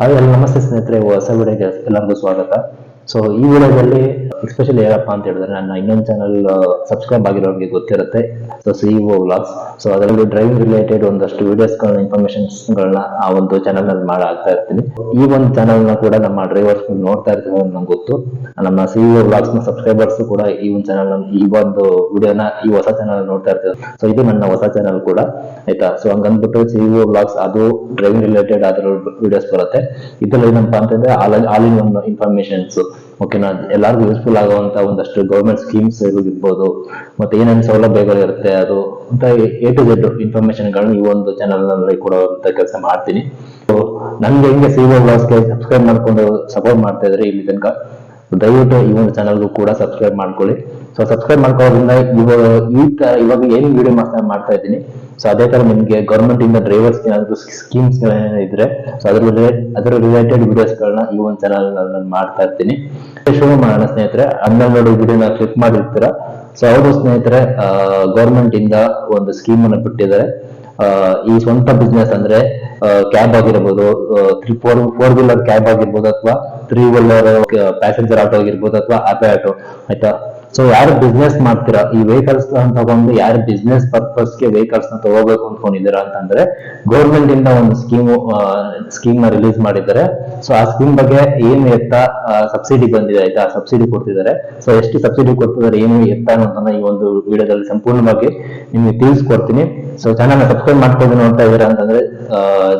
ಹಾಗೆ ನಮಸ್ತೆ ಸ್ನೇಹಿತರೆ ಹೊಸ ವಿಡಿಯೋಗೆ ಎಲ್ಲರಿಗೂ ಸ್ವಾಗತ. ಸೊ ಈ ವಿಡಿಯೋದಲ್ಲಿ ಎಸ್ಪೆಷಲಿ ಏನಪ್ಪ ಅಂತ ಹೇಳಿದ್ರೆ ನನ್ನ ಇನ್ನೊಂದು ಚಾನಲ್ ಸಬ್ಸ್ಕ್ರೈಬ್ ಆಗಿರೋರಿಗೆ ಗೊತ್ತಿರುತ್ತೆ. So C E vlogs so ಅದರಲ್ಲಿ ಡ್ರೈವಿಂಗ್ ರಿಲೇಟೆಡ್ ಒಂದಷ್ಟು ವಿಡಿಯೋಸ್ಗಳನ್ನ ಇನ್ಫಾರ್ಮೇಶನ್ಸ್ಗಳನ್ನ ಆ ಒಂದು ಚಾನಲ್ನಲ್ಲಿ ಇರ್ತೀನಿ. ಈ ಒಂದು ಚಾನಲ್ನ ಕೂಡ ನಮ್ಮ ಡ್ರೈವರ್ಸ್ ನೋಡ್ತಾ ಇರ್ತಾರೆ ನಂಗೆ ಗೊತ್ತು. ನಮ್ಮ ಸಿ ವ್ಲಾಗ್ಸ್ನ ಸಬ್ಸ್ಕ್ರೈಬರ್ಸ್ ಕೂಡ ಈ ಒಂದು ಚಾನಲ್ ಈ ಒಂದು ವಿಡಿಯೋನ ಈ ಹೊಸ ಚಾನಲ್ ನೋಡ್ತಾ ಇರ್ತಾರೆ. ಸೊ ಇದು ನನ್ನ ಹೊಸ ಚಾನಲ್ ಕೂಡ, ಆಯ್ತಾ? ಸೊ ಹಂಗಂದ್ಬಿಟ್ಟು ಸಿ ವ್ಲಾಗ್ಸ್ ಅದು ಡ್ರೈವಿಂಗ್ ರಿಲೇಟೆಡ್ ಅದರ ವಿಡಿಯೋಸ್ ಬರುತ್ತೆ. ಇದ್ರಲ್ಲಿ ಏನಪ್ಪ ಅಂತಂದ್ರೆ all all in one informations ಓಕೆನಾ ಎಲ್ಲರಿಗೂ ಯೂಸ್ಫುಲ್ ಆಗುವಂತ ಒಂದಷ್ಟು ಗೌರ್ಮೆಂಟ್ ಸ್ಕೀಮ್ಸ್ ಇರ್ಬೋದು, ಮತ್ತೆ ಏನೇನು ಸೌಲಭ್ಯಗಳು ಇರುತ್ತೆ ಅದು ಅಂತ ಎ ಟು ಜೆಡ್ ಇನ್ಫಾರ್ಮೇಶನ್ ಗಳನ್ನ ಈ ಒಂದು ಚಾನಲ್ನಲ್ಲಿ ಕೊಡುವಂತ ಕೆಲಸ ಮಾಡ್ತೀನಿ. ನನ್ಗೆ ಹೆಂಗೆ ಸಿ ಬ್ಲಾಸ್ಗೆ ಸಬ್ಸ್ಕ್ರೈಬ್ ಮಾಡ್ಕೊಂಡು ಸಪೋರ್ಟ್ ಮಾಡ್ತಾ ಇದ್ರೆ ಇಲ್ಲಿ ತನಕ, ದಯವಿಟ್ಟು ಈ ಒಂದು ಚಾನಲ್ಗೂ ಕೂಡ ಸಬ್ಸ್ಕ್ರೈಬ್ ಮಾಡ್ಕೊಳ್ಳಿ. ಸೊ ಸಬ್ಸ್ಕ್ರೈಬ್ ಮಾಡ್ಕೊಳ್ಳೋದ್ರಿಂದ ಇವಾಗ ಈ ತರ ಇವಾಗ ಏನು ವಿಡಿಯೋ ಮಾಡ್ತಾ ಮಾಡ್ತಾ ಇದ್ದೀನಿ. ಸೊ ಅದೇ ತರ ನಿಮ್ಗೆ ಗೌರ್ಮೆಂಟ್ ಇಂದ ಡ್ರೈವರ್ಸ್ ಏನಾದ್ರು ಸ್ಕೀಮ್ಸ್ ಇದ್ರೆ ಸೊ ಅದ್ರ ಅದರ ರಿಲೇಟೆಡ್ ವಿಡಿಯೋಸ್ ಗಳನ್ನ ಈ ಒಂದು ಚಾನಲ್ ನಾನು ಮಾಡ್ತಾ ಇರ್ತೀನಿ. ಶುರು ಮಾಡೋಣ ಸ್ನೇಹಿತರೆ ಹನ್ನೆರಡು ನೋಡಿ ವಿಡಿಯೋನ ಕ್ಲಿಕ್ ಮಾಡಿರ್ತೀರಾ? ಸೊ ಅವರು ಸ್ನೇಹಿತರೆ ಗೌರ್ಮೆಂಟ್ ಇಂದ ಒಂದು ಸ್ಕೀಮ್ ಅನ್ನು ಬಿಟ್ಟಿದ್ದಾರೆ. ಈ ಸ್ವಂತ ಬಿಸ್ನೆಸ್ ಅಂದ್ರೆ ಕ್ಯಾಬ್ ಆಗಿರ್ಬೋದು three four four wheeler cab ಆಗಿರ್ಬೋದು ಅಥವಾ ತ್ರೀ ವೀಲರ್ ಪ್ಯಾಸೆಂಜರ್ ಆಟೋ ಆಗಿರ್ಬೋದು ಅಥವಾ ಆಟೋ ಆಟೋ ಆಯ್ತಾ? ಸೊ ಯಾರು ಬಿಸ್ನೆಸ್ ಮಾಡ್ತೀರಾ? ಈ ವೆಹಿಕಲ್ಸ್ ತಗೊಂಡು ಯಾರು ಬಿಸ್ನೆಸ್ ಪರ್ಪಸ್ಗೆ ವೆಹಿಕಲ್ಸ್ನ ತಗೋಬೇಕು ಅನ್ಕೊಂಡಿದ್ದೀರಾ ಅಂತಂದ್ರೆ ಗೌರ್ಮೆಂಟ್ ಇಂದ ಒಂದು ಸ್ಕೀಮ್ ಸ್ಕೀಮ್ನ ರಿಲೀಸ್ ಮಾಡಿದ್ದಾರೆ. ಸೊ ಆ ಸ್ಕೀಮ್ ಬಗ್ಗೆ ಏನು ಎತ್ತ ಸಬ್ಸಿಡಿ ಬಂದಿದೆ ಆಯ್ತಾ? ಸಬ್ಸಿಡಿ ಕೊಡ್ತಿದ್ದಾರೆ. ಸೊ ಎಷ್ಟು ಸಬ್ಸಿಡಿ ಕೊಡ್ತಿದ್ದಾರೆ, ಏನು ಎತ್ತ ಅನ್ನೋದನ್ನ ಈ ಒಂದು ವಿಡಿಯೋದಲ್ಲಿ ಸಂಪೂರ್ಣವಾಗಿ ನಿಮ್ಗೆ ತಿಳಿಸ್ಕೊಡ್ತೀನಿ. ಸೊ ಚಾನಲ್ ಸಬ್ಸ್ಕ್ರೈಬ್ ಮಾಡ್ಕೊಂಡು ನೋಡ್ತಾ ಇದ್ದೀರಾ ಅಂತಂದ್ರೆ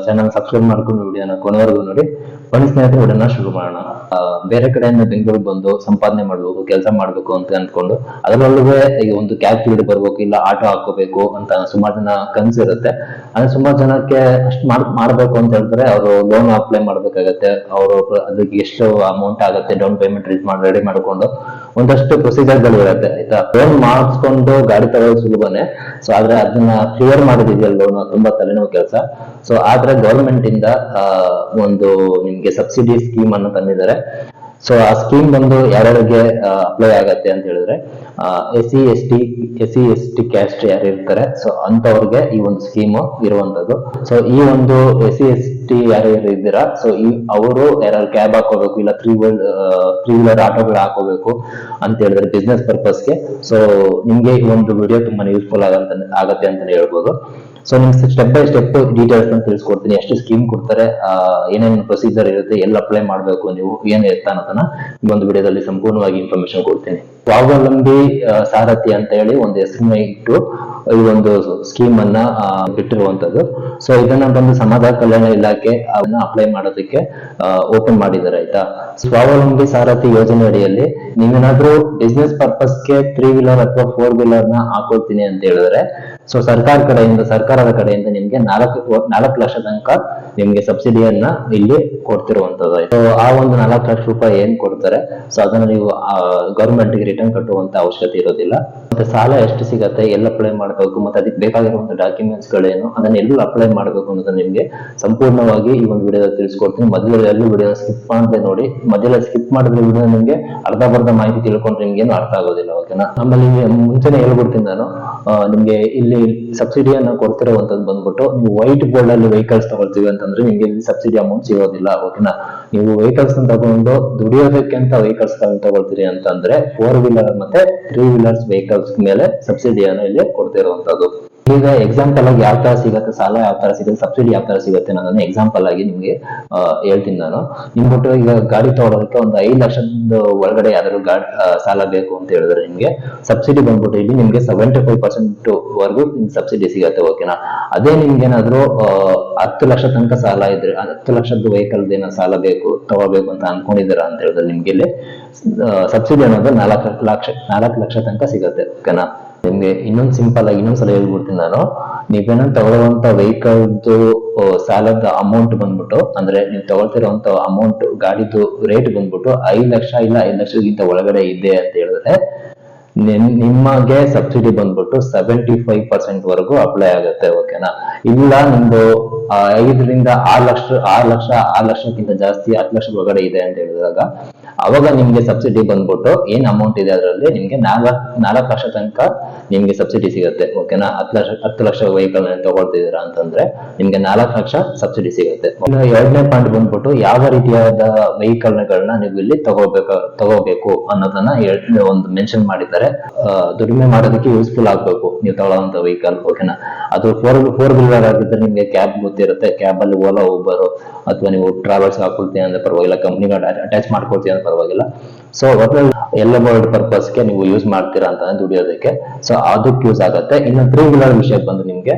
ಚಾನಲ್ ಸಬ್ಸ್ಕ್ರೈಬ್ ಮಾಡ್ಕೊಂಡು ವಿಡಿಯೋನ ಕೊನೆವರೆಗೂ ನೋಡಿ. ಬನ್ನಿ ಸ್ನೇಹಿತರೆ ವಿಡಿಯೋನ ಶುರು ಮಾಡೋಣ. ಬೇರೆ ಕಡೆಯಿಂದ ಬೆಂಗಳೂರಿಗೆ ಬಂದು ಸಂಪಾದನೆ ಮಾಡಬೇಕು, ಕೆಲಸ ಮಾಡಬೇಕು ಅಂತ ಅಂದ್ಕೊಂಡು ಅದರಲ್ಲೂ ಈಗ ಒಂದು ಕ್ಯಾಬ್ ಫೀಲ್ಡ್ ಬರ್ಬೇಕು, ಇಲ್ಲ ಆಟೋ ಹಾಕೋಬೇಕು ಅಂತ ಸುಮಾರು ಜನ ಕನ್ಸು ಇರುತ್ತೆ. ಅಂದ್ರೆ ಸುಮಾರು ಜನಕ್ಕೆ ಅಷ್ಟು ಮಾಡ್, ಮಾಡ್ಬೇಕು ಅಂತ ಹೇಳ್ತಾರೆ, ಅವರು ಲೋನ್ ಅಪ್ಲೈ ಮಾಡ್ಬೇಕಾಗತ್ತೆ, ಅವರು ಅದಕ್ಕೆ ಎಷ್ಟು ಅಮೌಂಟ್ ಆಗುತ್ತೆ ಡೌನ್ ಪೇಮೆಂಟ್ ರೀಚ್ ಮಾಡಿ ರೆಡಿ ಮಾಡ್ಕೊಂಡು ಒಂದಷ್ಟು ಪ್ರೊಸೀಜರ್ಗಳು ಇರುತ್ತೆ, ಆಯ್ತಾ? ಲೋನ್ ಮಾಡಿಸ್ಕೊಂಡು ಗಾಡಿ ತಗೊಳ್ಳೋದು ಸುಲಭನೇ. ಸೊ ಆದ್ರೆ ಅದನ್ನ ಕ್ಲಿಯರ್ ಮಾಡೋದಿದೆಯಲ್ಲ ಲೋನ್ ತುಂಬಾ ತಲೆನೋವು ಕೆಲಸ. ಸೊ ಆದ್ರೆ ಗೌರ್ಮೆಂಟ್ ಇಂದ ಒಂದು ಸಬ್ಸಿಡಿ ಸ್ಕೀಮ್ ಅನ್ನು ತಂದಿದ್ದಾರೆ. ಸೊ ಆ ಸ್ಕೀಮ್ ಬಂದು ಯಾರ್ಯಾರಿಗೆ ಅಪ್ಲೈ ಆಗತ್ತೆ ಅಂತ ಹೇಳಿದ್ರೆ S C S T S C S T caste ಯಾರು ಇರ್ತಾರೆ. ಸೊ ಅಂತವ್ರಿಗೆ ಈ ಒಂದು ಸ್ಕೀಮ್ ಇರುವಂತದ್ದು ಸೊ ಈ ಒಂದು ಎಸ್ ಸಿ ಎಸ್ ಟಿ ಯಾರು ಇದ್ದೀರಾ? ಸೊ ಈ, ಅವರು ಯಾರು ಕ್ಯಾಬ್ ಹಾಕೋಬೇಕು ಇಲ್ಲ ತ್ರೀ ವೀಲ್ ತ್ರೀ ವೀಲರ್ ಆಟೋಗಳು ಹಾಕೋಬೇಕು ಅಂತ ಹೇಳಿದ್ರೆ ಬಿಸ್ನೆಸ್ ಪರ್ಪಸ್ಗೆ ಸೊ ನಿಮ್ಗೆ ಈ ಒಂದು ವಿಡಿಯೋ ತುಂಬಾ ಯೂಸ್ಫುಲ್ ಆಗಂತ, ಆಗತ್ತೆ ಅಂತಾನೆ ಹೇಳ್ಬೋದು. ಸೊ ನಿಮ್ಗೆ ಸ್ಟೆಪ್ ಬೈ ಸ್ಟೆಪ್ ಡೀಟೇಲ್ಸ್ ಅಂತ ತಿಳಿಸ್ಕೊಡ್ತೀನಿ. ಎಷ್ಟು ಸ್ಕೀಮ್ ಕೊಡ್ತಾರೆ ಏನೇನು ಪ್ರೊಸೀಜರ್ ಇರುತ್ತೆ, ಎಲ್ಲ ಅಪ್ಲೈ ಮಾಡಬೇಕು, ನೀವು ಏನು ಎತ್ತ ಅನ್ನೋದನ್ನ ಒಂದು ವಿಡಿಯೋದಲ್ಲಿ ಸಂಪೂರ್ಣವಾಗಿ ಇನ್ಫಾರ್ಮೇಶನ್ ಕೊಡ್ತೀನಿ. ಸ್ವಾವಲಂಬಿ ಸಾರಥಿ ಅಂತ ಹೇಳಿ ಒಂದು ಹೆಸರನ್ನ ಇಟ್ಟು, ಈ ಒಂದು ಸ್ಕೀಮ್ ಅನ್ನ ಬಿಟ್ಟಿರುವಂತದ್ದು ಸೊ ಇದನ್ನ ಬಂದು ಸಮಾಜ ಕಲ್ಯಾಣ ಇಲಾಖೆ ಅದನ್ನ ಅಪ್ಲೈ ಮಾಡೋದಕ್ಕೆ ಓಪನ್ ಮಾಡಿದ್ದಾರೆ, ಆಯ್ತಾ? ಸ್ವಾವಲಂಬಿ ಸಾರಥಿ ಯೋಜನೆ ಅಡಿಯಲ್ಲಿ ನೀವೇನಾದ್ರೂ ಬಿಸ್ನೆಸ್ ಪರ್ಪಸ್ಗೆ ತ್ರೀ ವೀಲರ್ ಅಥವಾ ಫೋರ್ ವೀಲರ್ನ ಹಾಕೊಳ್ತೀನಿ ಅಂತ ಹೇಳಿದ್ರೆ ಸೊ ಸರ್ಕಾರ ಕಡೆಯಿಂದ, ಸರ್ಕಾರದ ಕಡೆಯಿಂದ ನಿಮ್ಗೆ ನಾಲ್ಕು ನಾಲ್ಕು ಲಕ್ಷ ತನಕ ನಿಮ್ಗೆ ಸಬ್ಸಿಡಿಯನ್ನ ಇಲ್ಲಿ ಕೊಡ್ತಿರುವಂತದ್ದು ಸೊ ಆ ಒಂದು ನಾಲ್ಕು ಲಕ್ಷ ರೂಪಾಯಿ ಏನ್ ಕೊಡ್ತಾರೆ? ಸೊ ಅದನ್ನ ನೀವು ಗವರ್ಮೆಂಟ್ಗೆ ರಿಟರ್ನ್ ಕಟ್ಟುವಂತ ಅವಶ್ಯಕತೆ ಇರೋದಿಲ್ಲ. ಮತ್ತೆ ಸಾಲ ಎಷ್ಟು ಸಿಗತ್ತೆ? ಎಲ್ಲಿ ಅಪ್ಲೈ ಮಾಡಬೇಕು? ಮತ್ತೆ ಅದಕ್ಕೆ ಬೇಕಾಗಿರುವಂತ ಡಾಕ್ಯುಮೆಂಟ್ಸ್ ಗಳೇನು? ಅದನ್ನ ಎಲ್ಲೂ ಅಪ್ಲೈ ಮಾಡಬೇಕು ಅನ್ನೋದನ್ನ ನಿಮ್ಗೆ ಸಂಪೂರ್ಣವಾಗಿ ಈ ಒಂದು ವಿಡಿಯೋದಲ್ಲಿ ತಿಳಿಸ್ಕೊಡ್ತೀನಿ. ಮೊದಲು ಎಲ್ಲೂ ವಿಡಿಯೋ ಸ್ಕಿಪ್ ಮಾಡದೆ ನೋಡಿ. ಮೊದಲ ಸ್ಕಿಪ್ ಮಾಡಿದ್ರೆ ವಿಡಿಯೋ ನಿಮ್ಗೆ ಅರ್ಧ ಬರ್ಧ ಮಾಹಿತಿ ತಿಳ್ಕೊಂಡ್ರೆ ನಿಮ್ಗೆ ಏನು ಅರ್ಥ ಆಗೋದಿಲ್ಲ ಓಕೆನಾ ನಿಮ್ಗೆ ಮುಂಚೆನೆ ಹೇಳ್ಬಿಡ್ತೀನಿ ನಾನು. ನಿಮ್ಗೆ ಇಲ್ಲಿ ಸಬ್ಸಿಡಿಯನ್ನ ಕೊಡ್ತಿರೋವಂಥದ್ದು ಬಂದ್ಬಿಟ್ಟು ನೀವು ವೈಟ್ ಬೋರ್ಡ್ ಅಲ್ಲಿ ವೆಹಿಕಲ್ಸ್ ತಗೊಳ್ತೀವಿ ಅಂತಂದ್ರೆ ನಿಮ್ಗೆ ಇಲ್ಲಿ ಸಬ್ಸಿಡಿ ಅಮೌಂಟ್ ಸಿಗೋದಿಲ್ಲ ಓಕೆನಾ ನೀವು ವೆಹಿಕಲ್ಸ್ ತಗೊಂಡು ದುಡಿಯೋದಕ್ಕೆ ಅಂತ ವೆಹಿಕಲ್ಸ್ ತಗೊಳ್ತೀರಿ ಅಂತಂದ್ರೆ ಫೋರ್ ವೀಲರ್ ಮತ್ತೆ ತ್ರೀ ವೀಲರ್ಸ್ ವೆಹಿಕಲ್ಸ್ ಮೇಲೆ ಸಬ್ಸಿಡಿಯನ್ನು ಇಲ್ಲಿ ಕೊಡ್ತಿರುವಂತದ್ದು ಈಗ ಎಕ್ಸಾಂಪಲ್ ಆಗಿ ಯಾವ ತರ ಸಿಗುತ್ತೆ, ಸಾಲ ಯಾವ ತರ ಸಿಗುತ್ತೆ ಸಬ್ಸಿಡಿ ಯಾವ ತರ ಸಿಗುತ್ತೆ ನಾನು ಎಕ್ಸಾಂಪಲ್ ಆಗಿ ನಿಮ್ಗೆ ಹೇಳ್ತೀನಿ ನಾನು. ನಿಮ್ಬಿಟ್ಟು ಈಗ ಗಾಡಿ ತಗೊಳೋದಕ್ಕೆ ಒಂದು ಐದು ಲಕ್ಷದ ಒಳಗಡೆ ಯಾವ್ದಾದ್ರು ಗಾಡಿ ಸಾಲ ಬೇಕು ಅಂತ ಹೇಳಿದ್ರೆ ನಿಮ್ಗೆ ಸಬ್ಸಿಡಿ ಬಂದ್ಬಿಟ್ಟು ಇಲ್ಲಿ ನಿಮ್ಗೆ ಸೆವೆಂಟಿ ಫೈವ್ ಪರ್ಸೆಂಟ್ ವರೆಗೂ ಸಬ್ಸಿಡಿ ಸಿಗತ್ತೆ ಓಕೆನಾ ಅದೇ ನಿಮ್ಗೆ ಏನಾದ್ರು ಹತ್ತು ಲಕ್ಷ ತನಕ ಸಾಲ ಇದ್ರೆ, ಹತ್ತು ಲಕ್ಷದ ವೆಹಿಕಲ್ ಏನೋ ಸಾಲ ಬೇಕು, ತಗೋಬೇಕು ಅಂತ ಅನ್ಕೊಂಡಿದ್ದೀರಾ ಅಂತ ಹೇಳಿದ್ರೆ ನಿಮ್ಗೆ ಇಲ್ಲಿ ಸಬ್ಸಿಡಿ ಅನ್ನೋದು ನಾಲ್ಕು ಲಕ್ಷ ನಾಲ್ಕು ಲಕ್ಷ ತನಕ ಸಿಗತ್ತೆ ಓಕೆನಾ ನಿಮ್ಗೆ ಇನ್ನೊಂದ್ ಸಿಂಪಲ್ ಆಗಿ ಇನ್ನೊಂದ್ಸಲ ಹೇಳ್ಬಿಡ್ತೀನಿ ನಾನು. ನೀವೇನೋ ತಗೊಳ್ಳುವಂತ ವೆಹಿಕಲ್ದು ಸಾಲದ ಅಮೌಂಟ್ ಬಂದ್ಬಿಟ್ಟು, ಅಂದ್ರೆ ನೀವು ತಗೊಳ್ತಿರುವಂತ ಅಮೌಂಟ್ ಗಾಡಿದು ರೇಟ್ ಬಂದ್ಬಿಟ್ಟು ಐದ್ ಲಕ್ಷ ಇಲ್ಲ ಐದ್ ಲಕ್ಷಕ್ಕಿಂತ ಒಳಗಡೆ ಇದೆ ಅಂತ ಹೇಳಿದ್ರೆ, ನಿಮ್- ನಿಮಗೆ ಸಬ್ಸಿಡಿ ಬಂದ್ಬಿಟ್ಟು ಸೆವೆಂಟಿ ಫೈವ್ ಪರ್ಸೆಂಟ್ ವರೆಗೂ ಅಪ್ಲೈ ಆಗುತ್ತೆ ಓಕೆನಾ ಇಲ್ಲ, ನಿಮ್ದು ಐದರಿಂದ ಆರು ಲಕ್ಷ ಆರು ಲಕ್ಷ, ಆರು ಲಕ್ಷಕ್ಕಿಂತ ಜಾಸ್ತಿ, ಹತ್ತು ಲಕ್ಷ ಒಳಗಡೆ ಇದೆ ಅಂತ ಹೇಳಿದಾಗ ಅವಾಗ ನಿಮ್ಗೆ ಸಬ್ಸಿಡಿ ಬಂದ್ಬಿಟ್ಟು ಏನ್ ಅಮೌಂಟ್ ಇದೆ ಅದರಲ್ಲಿ ನಿಮ್ಗೆ ನಾಲ್ಕು ನಾಲ್ಕು ಲಕ್ಷ ತನಕ ನಿಮ್ಗೆ ಸಬ್ಸಿಡಿ ಸಿಗುತ್ತೆ ಓಕೆನಾ ಹತ್ತು ಲಕ್ಷ ಹತ್ತು ಲಕ್ಷ ವೆಹಿಕಲ್ ತಗೊಳ್ತಿದ್ದೀರಾ ಅಂತಂದ್ರೆ ನಿಮ್ಗೆ ನಾಲ್ಕು ಲಕ್ಷ ಸಬ್ಸಿಡಿ ಸಿಗುತ್ತೆ. ಎರಡನೇ ಪಾಯಿಂಟ್ ಬಂದ್ಬಿಟ್ಟು ಯಾವ ರೀತಿಯಾದ ವೆಹಿಕಲ್ ಗಳನ್ನ ನೀವು ಇಲ್ಲಿ ತಗೋಬೇಕು ತಗೋಬೇಕು ಅನ್ನೋದನ್ನ ಎರಡನೇ ಒಂದು ಮೆನ್ಷನ್ ಮಾಡಿದ್ದಾರೆ. ದುಡಿಮೆ ಮಾಡೋದಕ್ಕೆ ಯೂಸ್ಫುಲ್ ಆಗ್ಬೇಕು ನೀವು ತಗೊಳ್ಳೋಂತ ವೆಹಿಕಲ್ ಓಕೆನಾ ಅದು ಫೋರ್ ಫೋರ್ ವೀಲರ್ ಆಗಿದ್ರೆ ನಿಮ್ಗೆ ಕ್ಯಾಬ್ ಗೊತ್ತಿರುತ್ತೆ ಕ್ಯಾಬ್ ಅಲ್ಲಿ ಓಲಾ ಊಬರ್ ಅಥವಾ ನೀವು ಟ್ರಾವೆಲ್ಸ್ ಹಾಕೊಳ್ತೀವಿ ಅಂದ್ರೆ ಪರವಾಗಿಲ್ಲ ಕಂಪ್ನಿಗಳು ಅಟ್ಯಾಚ್ ಮಾಡ್ಕೊಳ್ತೀವಿ ಪರವಾಗಿಲ್ಲ. ಸೊ ಒಟ್ನಲ್ಲಿ ಎಲ್ಲ ವರ್ಲ್ಡ್ ಪರ್ಪಸ್ಗೆ ನೀವು ಯೂಸ್ ಮಾಡ್ತೀರಾ ಅಂತ ದುಡಿಯೋದಕ್ಕೆ. ಸೊ ಅದಕ್ಕೆ ಯೂಸ್ ಆಗುತ್ತೆ. ಇನ್ನು ತ್ರೀ ವೀಲರ್ ವಿಷಯಕ್ಕೆ ಬಂದು ನಿಮ್ಗೆ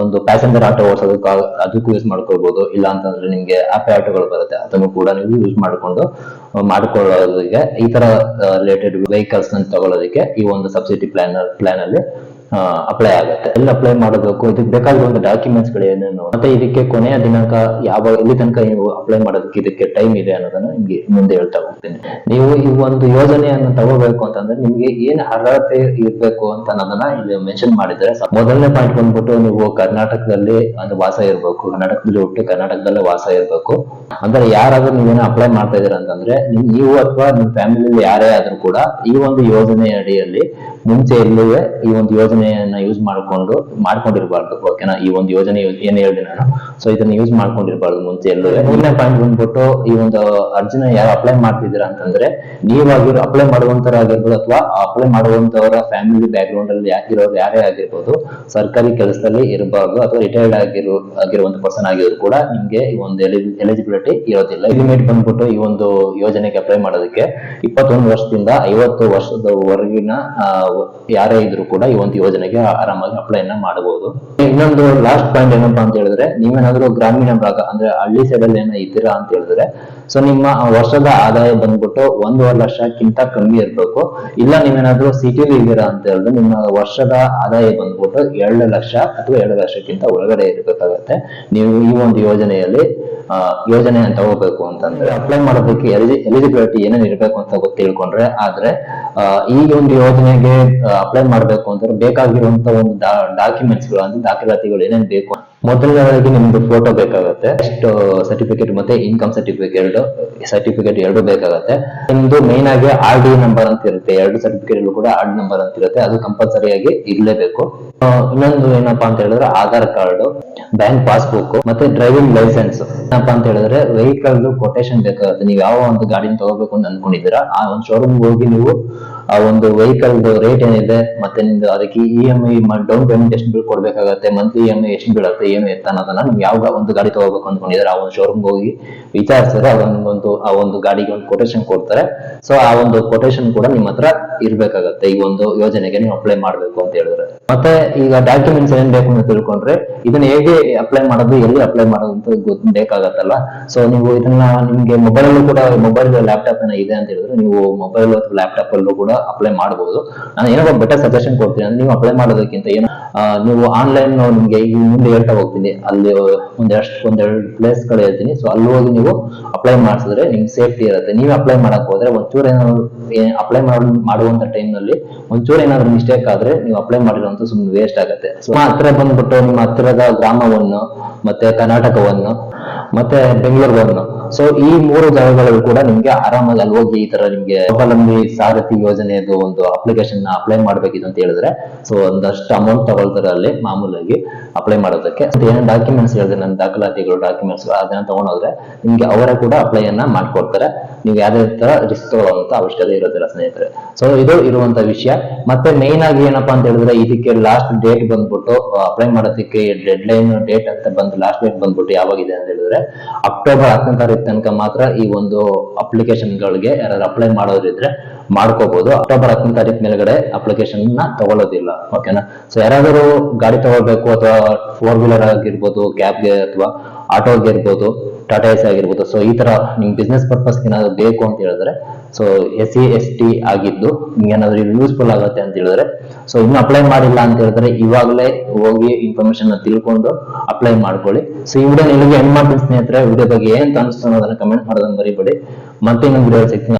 ಒಂದು ಪ್ಯಾಸೆಂಜರ್ ಆಟೋ ಓಡಿಸೋದಕ್ಕೆ ಅದಕ್ಕೂ ಯೂಸ್ ಮಾಡ್ಕೋಬಹುದು ಇಲ್ಲ ಅಂತಂದ್ರೆ ನಿಮ್ಗೆ ಆಪೆ ಆಟೋಗಳು ಬರುತ್ತೆ. ಅದನ್ನು ಕೂಡ ನೀವು ಯೂಸ್ ಮಾಡ್ಕೊಂಡು ಮಾಡ್ಕೊಳ್ಳೋದಕ್ಕೆ ಈ ತರ ರಿಲೇಟೆಡ್ ವೆಹಿಕಲ್ಸ್ ತಗೊಳ್ಳೋದಕ್ಕೆ ಈ ಒಂದು ಸಬ್ಸಿಡಿ ಪ್ಲಾನ್ ಪ್ಲಾನ್ ಅಲ್ಲಿ ಅಪ್ಲೈ ಆಗುತ್ತೆ. ಎಲ್ಲಿ ಅಪ್ಲೈ ಮಾಡಬೇಕು? ಇದಕ್ಕೆ ಬೇಕಾಗಿರುವಂತ ಡಾಕ್ಯುಮೆಂಟ್ಸ್ಗಳು ಮತ್ತೆ ಇದಕ್ಕೆ ಕೊನೆಯ ದಿನಾಂಕ ಯಾವ, ಎಲ್ಲಿ ತನಕ ನೀವು ಅಪ್ಲೈ ಮಾಡೋದಕ್ಕೆ ಇದಕ್ಕೆ ಟೈಮ್ ಇದೆ ಅನ್ನೋದನ್ನ ನಿಮ್ಗೆ ಮುಂದೆ ಹೇಳ್ತಾ ಹೋಗ್ತೀನಿ. ನೀವು ಈ ಒಂದು ಯೋಜನೆಯನ್ನು ತಗೋಬೇಕು ಅಂತಂದ್ರೆ ನಿಮ್ಗೆ ಏನ್ ಅರ್ಹತೆ ಇರಬೇಕು ಅಂತ ಅನ್ನೋದನ್ನ ಇಲ್ಲಿ ಮೆನ್ಷನ್ ಮಾಡಿದ್ದಾರೆ ಮೊದಲನೇ ಪಾಯಿಂಟ್ ಬಂದ್ಬಿಟ್ಟು ನೀವು ಕರ್ನಾಟಕದಲ್ಲಿ ಒಂದು ವಾಸ ಇರಬೇಕು. ಕರ್ನಾಟಕದಲ್ಲಿ ಹುಟ್ಟಿ ಕರ್ನಾಟಕದಲ್ಲೇ ವಾಸ ಇರಬೇಕು. ಅಂದ್ರೆ ಯಾರಾದ್ರೂ ನೀವೇನ ಅಪ್ಲೈ ಮಾಡ್ತಾ ಇದೀರ ಅಂತಂದ್ರೆ ನೀವು ಅಥವಾ ನಿಮ್ ಫ್ಯಾಮಿಲಿಯಲ್ಲಿ ಯಾರೇ ಆದ್ರೂ ಕೂಡ ಈ ಒಂದು ಯೋಜನೆ ಅಡಿಯಲ್ಲಿ ಮುಂಚೆ ಇಲ್ಲಿಯೇ ಈ ಒಂದು ಯೋಜನೆಯನ್ನ ಯೂಸ್ ಮಾಡ್ಕೊಂಡು, ಮಾಡ್ಕೊಂಡಿರ್ಬಾರ್ದು. ಓಕೆನಾ ಈ ಒಂದು ಯೋಜನೆ ಏನ್ ಹೇಳಿದೆ ನಾನು? ಸೊ ಇದನ್ನ ಯೂಸ್ ಮಾಡ್ಕೊಂಡಿರ್ಬಾರ್ದು ಮುಂಚೆ ಎಲ್ಲೂ ಮೂರನೇ ಪಾಯಿಂಟ್ ಬಂದ್ಬಿಟ್ಟು ಈ ಒಂದು ಅರ್ಜಿನ ಯಾರು ಅಪ್ಲೈ ಮಾಡ್ತಿದ್ದೀರಾ ಅಂತಂದ್ರೆ ನೀವಾಗಿರೋ ಅಪ್ಲೈ ಮಾಡುವಂತರಾಗಿರ್ಬೋದು ಅಥವಾ ಅಪ್ಲೈ ಮಾಡುವಂತವರ ಫ್ಯಾಮಿಲಿ ಬ್ಯಾಕ್ ಗ್ರೌಂಡ್ ಅಲ್ಲಿ ಯಾಕಿರೋರು ಯಾರೇ ಆಗಿರ್ಬೋದು, ಸರ್ಕಾರಿ ಕೆಲಸದಲ್ಲಿ ಇರಬಾರ್ದು ಅಥವಾ ರಿಟೈರ್ಡ್ ಆಗಿರೋ ಆಗಿರುವಂತ ಪರ್ಸನ್ ಆಗಿದ್ರು ಕೂಡ ನಿಮ್ಗೆ ಈ ಒಂದು ಎಲಿಜಿಬಿಲಿಟಿ ಇರೋದಿಲ್ಲ. ಲಿಮಿಟ್ ಬಂದ್ಬಿಟ್ಟು ಈ ಒಂದು ಯೋಜನೆಗೆ ಅಪ್ಲೈ ಮಾಡೋದಕ್ಕೆ ಇಪ್ಪತ್ತೊಂದು ವರ್ಷದಿಂದ ಐವತ್ತು ವರ್ಷದವರೆಗಿನ ಯಾರೇ ಇದ್ರು ಕೂಡ ಈ ಒಂದು ಯೋಜನೆಗೆ ಆರಾಮಾಗಿ ಅಪ್ಲೈನ ಮಾಡಬಹುದು ಇನ್ನೊಂದು ಲಾಸ್ಟ್ ಪಾಯಿಂಟ್ ಏನಪ್ಪಾ ಅಂತ ಹೇಳಿದ್ರೆ, ನೀವೇನಾದ್ರೂ ಗ್ರಾಮೀಣ ಭಾಗ, ಅಂದ್ರೆ ಹಳ್ಳಿ ಸೈಡ್ ಅಲ್ಲಿ ಏನೋ ಇದ್ದೀರಾ ಅಂತ ಹೇಳಿದ್ರೆ ಸೊ ನಿಮ್ಮ ವರ್ಷದ ಆದಾಯ ಬಂದ್ಬಿಟ್ಟು ಒಂದೂವರೆ ಲಕ್ಷಕ್ಕಿಂತ ಕಮ್ಮಿ ಇರ್ಬೇಕು. ಇಲ್ಲ ನೀವೇನಾದ್ರೂ ಸಿಟಿಲಿ ಇದ್ದೀರಾ ಅಂತ ಹೇಳಿದ್ರೆ, ನಿಮ್ಮ ವರ್ಷದ ಆದಾಯ ಬಂದ್ಬಿಟ್ಟು ಎರಡು ಲಕ್ಷ ಅಥವಾ ಎರಡು ಲಕ್ಷಕ್ಕಿಂತ ಒಳಗಡೆ ಇರಬೇಕಾಗತ್ತೆ. ನೀವು ಈ ಒಂದು ಯೋಜನೆಯಲ್ಲಿ ಆ, ಅಂತ ತಗೋಬೇಕು ಅಂತಂದ್ರೆ ಅಪ್ಲೈ ಮಾಡೋದಕ್ಕೆ ಎಲಿಜಿಬಿಲಿಟಿ ಏನೇನು ಇರಬೇಕು ಅಂತ ಗೊತ್ತಿಳ್ಕೊಂಡ್ರೆ ಆದ್ರೆ ಈ ಒಂದು ಯೋಜನೆಗೆ ಅಪ್ಲೈ ಮಾಡಬೇಕು ಅಂತಂದ್ರೆ ಬೇಕಾಗಿರುವಂತ ಒಂದು ಡಾಕ್ಯುಮೆಂಟ್ಸ್ಗಳು ಅಂದ್ರೆ ದಾಖಲಾತಿಗಳು ಏನೇನು ಬೇಕು. ಮೊದಲನೇದಾಗಿ ನಿಮ್ದು ಫೋಟೋ ಬೇಕಾಗುತ್ತೆ ಎಷ್ಟು ಸರ್ಟಿಫಿಕೇಟ್ ಮತ್ತೆ ಇನ್ಕಮ್ ಸರ್ಟಿಫಿಕೇಟ್ ಸರ್ಟಿಫಿಕೇಟ್ ಎರಡು ಬೇಕಾಗುತ್ತೆ. ನಿಮ್ದು ಮೇನ್ ಆಗಿ ಆರ್ ಡಿ ನಂಬರ್ ಅಂತ ಇರುತ್ತೆ ಎರಡು ಸರ್ಟಿಫಿಕೇಟ್ ಕೂಡ ಆರ್ ಡಿ ನಂಬರ್ ಅಂತ ಇರುತ್ತೆ ಅದು ಕಂಪಲ್ಸರಿ ಆಗಿ ಇರ್ಲೇಬೇಕು. ಇನ್ನೊಂದು ಏನಪ್ಪಾ ಅಂತ ಹೇಳಿದ್ರೆ ಆಧಾರ್ ಕಾರ್ಡ್ ಬ್ಯಾಂಕ್ ಪಾಸ್ಬುಕ್ ಮತ್ತೆ ಡ್ರೈವಿಂಗ್ ಲೈಸೆನ್ಸ್ ಏನಪ್ಪಾ ಅಂತ ಹೇಳಿದ್ರೆ ವೆಹಿಕಲ್ ಕೊಟೇಶನ್ ಬೇಕಾಗುತ್ತೆ. ನೀವು ಯಾವ ಒಂದು ಗಾಡಿನ ತಗೋಬೇಕು ಅಂತ ಅನ್ಕೊಂಡಿದ್ದೀರಾ, ಆ ಒಂದು ಶೋರೂಮ್ ಹೋಗಿ ನೀವು ಆ ಒಂದು ವೆಹಿಕಲ್ ರೇಟ್ ಏನಿದೆ, ಮತ್ತೆ ನಿಮ್ದು ಅದಕ್ಕೆ E M I down payment ಎಷ್ಟು ಬಿಲ್ ಕೊಡ್ಬೇಕಾಗತ್ತೆ ಮಂತ್ಲಿ ಇ ಎಂ ಐ ಎಷ್ಟು ಬೀಳುತ್ತೆ ಏನು ಎತ್ತ ಅನ್ನೋದನ್ನ ನೀವು ಯಾವ ಒಂದು ಗಾಡಿ ತಗೋಬೇಕು ಅನ್ಕೊಂಡಿದ್ರೆ ಆ ಒಂದು ಶೋರೂಮ್ ಹೋಗಿ ವಿಚಾರಿಸಿದ್ರೆ ಒಂದು ಆ ಒಂದು ಗಾಡಿಗೆ ಒಂದು ಕೊಟೇಶನ್ ಕೊಡ್ತಾರೆ. ಸೊ ಆ ಒಂದು ಕೊಟೇಶನ್ ಕೂಡ ನಿಮ್ಮ ಹತ್ರ ಇರ್ಬೇಕಾಗತ್ತೆ. ಈ ಒಂದು ಯೋಜನೆಗೆ ನೀವು ಅಪ್ಲೈ ಮಾಡ್ಬೇಕು ಅಂತ ಹೇಳಿದ್ರೆ. ಮತ್ತೆ ಈಗ ಡಾಕ್ಯುಮೆಂಟ್ಸ್ ಏನ್ ಬೇಕು ಅಂತ ತಿಳ್ಕೊಂಡ್ರೆ, ಇದನ್ನ ಹೇಗೆ ಅಪ್ಲೈ ಮಾಡೋದು, ಎಲ್ಲಿ ಅಪ್ಲೈ ಮಾಡೋದು ಅಂತ ಗೊತ್ತ ಬೇಕಾಗತ್ತಲ್ಲ ಸೊ ನೀವು ಇದನ್ನ ನಿಮ್ಗೆ ಮೊಬೈಲ್ ಅಲ್ಲೂ ಕೂಡ ಮೊಬೈಲ್ ಲ್ಯಾಪ್ಟಾಪ್ ಏನೋ ಇದೆ ಅಂತ ಹೇಳಿದ್ರೆ, ನೀವು ಮೊಬೈಲ್ ಅಥವಾ ಲ್ಯಾಪ್ಟಾಪ್ ಅಲ್ಲೂ ಕೂಡ ಅಪ್ಲೈ ಮಾಡಬಹುದು ನಾನು ಏನೋ ಬೆಟರ್ ಸಜೆಷನ್ ಕೊಡ್ತೀನಿ. ಅಂದ್ರೆ ನೀವು ಅಪ್ಲೈ ಮಾಡೋದಕ್ಕಿಂತ ಏನು ನೀವು ಆನ್ಲೈನ್ ನಿಮ್ಗೆ ಈಗ ಮುಂದೆ ಹೇಳ್ತಾ ಹೋಗ್ತೀನಿ. ಅಲ್ಲಿ ಒಂದೆರಡು ಒಂದೆರಡು ಪ್ಲೇಸ್ಗಳು ಹೇಳ್ತೀನಿ. ಸೊ ಅಲ್ಲಿ ಹೋಗಿ ನೀವು ಅಪ್ಲೈ ಮಾಡಿಸಿದ್ರೆ ನಿಮ್ಗೆ ಸೇಫ್ಟಿ ಇರುತ್ತೆ. ನೀವು ಅಪ್ಲೈ ಮಾಡಕ್ ಹೋದ್ರೆ ಒಂಚೂರು ಏನಾದ್ರು ಅಪ್ಲೈ ಮಾಡುವಂತ ಟೈಮ್ನಲ್ಲಿ ಒಂಚೂರು ಏನಾದ್ರು ಮಿಸ್ಟೇಕ್ ಆದ್ರೆ ನೀವು ಅಪ್ಲೈ ಮಾಡಿರೋಂತ ಸುಮ್ಮನೆ ವೇಸ್ಟ್ ಆಗುತ್ತೆ. ಹತ್ರ ಬಂದ್ಬಿಟ್ಟು ನಿಮ್ಮ ಹತ್ತಿರದ ಗ್ರಾಮವನ್ನು, ಮತ್ತೆ ಕರ್ನಾಟಕವನ್ನು, ಮತ್ತೆ ಬೆಂಗಳೂರುವನ್ನು ಸೊ ಈ ಮೂರು ಜಾಗಗಳಲ್ಲಿ ಕೂಡ ನಿಮ್ಗೆ ಆರಾಮಾಗಿ ಅಲ್ಲಿ ಹೋಗಿ ಈ ತರ ನಿಮ್ಗೆ ಸ್ವಾವಲಂಬಿ ಸಾರಥಿ ಯೋಜನೆಯದು ಒಂದು ಅಪ್ಲಿಕೇಶನ್ನ ಅಪ್ಲೈ ಮಾಡ್ಬೇಕಿದೆ ಅಂತ ಹೇಳಿದ್ರೆ ಸೊ ಒಂದಷ್ಟು ಅಮೌಂಟ್ ತಗೊಳ್ತಾರೆ ಅಲ್ಲಿ ಮಾಮೂಲಾಗಿ ಅಪ್ಲೈ ಮಾಡೋದಕ್ಕೆ. ಏನೇನು ಡಾಕ್ಯುಮೆಂಟ್ಸ್ ಹೇಳಿದ್ರೆ, ನನ್ನ ದಾಖಲಾತಿಗಳು ಡಾಕ್ಯುಮೆಂಟ್ಸ್ ಅದನ್ನ ತಗೊಂಡೋದ್ರೆ ನಿಮ್ಗೆ ಅವರೇ ಕೂಡ ಅಪ್ಲೈ ಅನ್ನ ಮಾಡ್ಕೊಡ್ತಾರೆ. ನೀವು ಯಾವ್ದೇ ತರ ರಿಸ್ಕ್ ತಗೊಳ್ಳುವಂತ ಅವಶ್ಯಕತೆ ಇರೋದಿಲ್ಲ ಸ್ನೇಹಿತರೆ. ಸೊ ಇದು ಇರುವಂತ ವಿಷಯ. ಮತ್ತೆ ಮೇನ್ ಆಗಿ ಏನಪ್ಪಾ ಅಂತ ಹೇಳಿದ್ರೆ, ಇದಕ್ಕೆ ಲಾಸ್ಟ್ ಡೇಟ್ ಬಂದ್ಬಿಟ್ಟು ಅಪ್ಲೈ ಮಾಡೋದಕ್ಕೆ ಡೆಡ್ ಲೈನ್ ಡೇಟ್ ಅಂತ ಬಂದು ಲಾಸ್ಟ್ ಡೇಟ್ ಬಂದ್ಬಿಟ್ಟು ಯಾವಾಗಿದೆ ಅಂತ ಹೇಳಿದ್ರೆ ಅಕ್ಟೋಬರ್ ಹತ್ತನೇ ತಾರೀಕು ತನಕ ಮಾತ್ರ ಈ ಒಂದು ಅಪ್ಲಿಕೇಶನ್ ಗಳಿಗೆ ಯಾರು ಅಪ್ಲೈ ಮಾಡೋದಿದ್ರೆ ಮಾಡ್ಕೋಬಹುದು ಅಕ್ಟೋಬರ್ ಹತ್ತನೇ ತಾರೀಕು ಮೇಲ್ಗಡೆ ಅಪ್ಲಿಕೇಶನ್ನ ತಗೊಳ್ಳೋದಿಲ್ಲ. ಓಕೆನಾ ಸೊ ಯಾರಾದರೂ ಗಾಡಿ ತಗೋಬೇಕು ಅಥವಾ ಫೋರ್ ವೀಲರ್ ಆಗಿರ್ಬೋದು ಕ್ಯಾಬ್ಗೆ ಅಥವಾ ಆಟೋಗೆ ಇರ್ಬೋದು ಟಾಟಾ ಎಸ್ ಆಗಿರ್ಬೋದು. ಸೊ ಈ ತರ ನಿಮ್ ಬಿಸ್ನೆಸ್ ಪರ್ಪಸ್ ಏನಾದ್ರು ಬೇಕು ಅಂತ ಹೇಳಿದ್ರೆ so S C S T ಆಗಿದ್ದು ನಿಮ್ಗೆ ಏನಾದ್ರು ಯೂಸ್ಫುಲ್ ಆಗುತ್ತೆ ಅಂತ ಹೇಳಿದ್ರೆ ಸೊ ಇನ್ನು ಅಪ್ಲೈ ಮಾಡಿಲ್ಲ ಅಂತ ಹೇಳಿದ್ರೆ ಇವಾಗಲೇ ಹೋಗಿ ಇನ್ಫಾರ್ಮೇಶನ್ ತಿಳ್ಕೊಂಡು ಅಪ್ಲೈ ಮಾಡ್ಕೊಳ್ಳಿ. ಸೊ ಈ ವಿಡಿಯೋ ನಿಮಗೆ ಹೆಂಗ್ ಮಾಡ್ತೀನಿ ಸ್ನೇಹಿತರೆ ವಿಡಿಯೋ ಬಗ್ಗೆ ಏನ್ ಅನಿಸ್ತು ಅನ್ನೋದನ್ನ ಕಮೆಂಟ್ ಮಾಡೋದನ್ನ ಬರೀಬೇಡಿ ಮತ್ತೆ ಇನ್ನೊಂದು ವಿಡಿಯೋ ಸಿಗ್ತೀನಿ.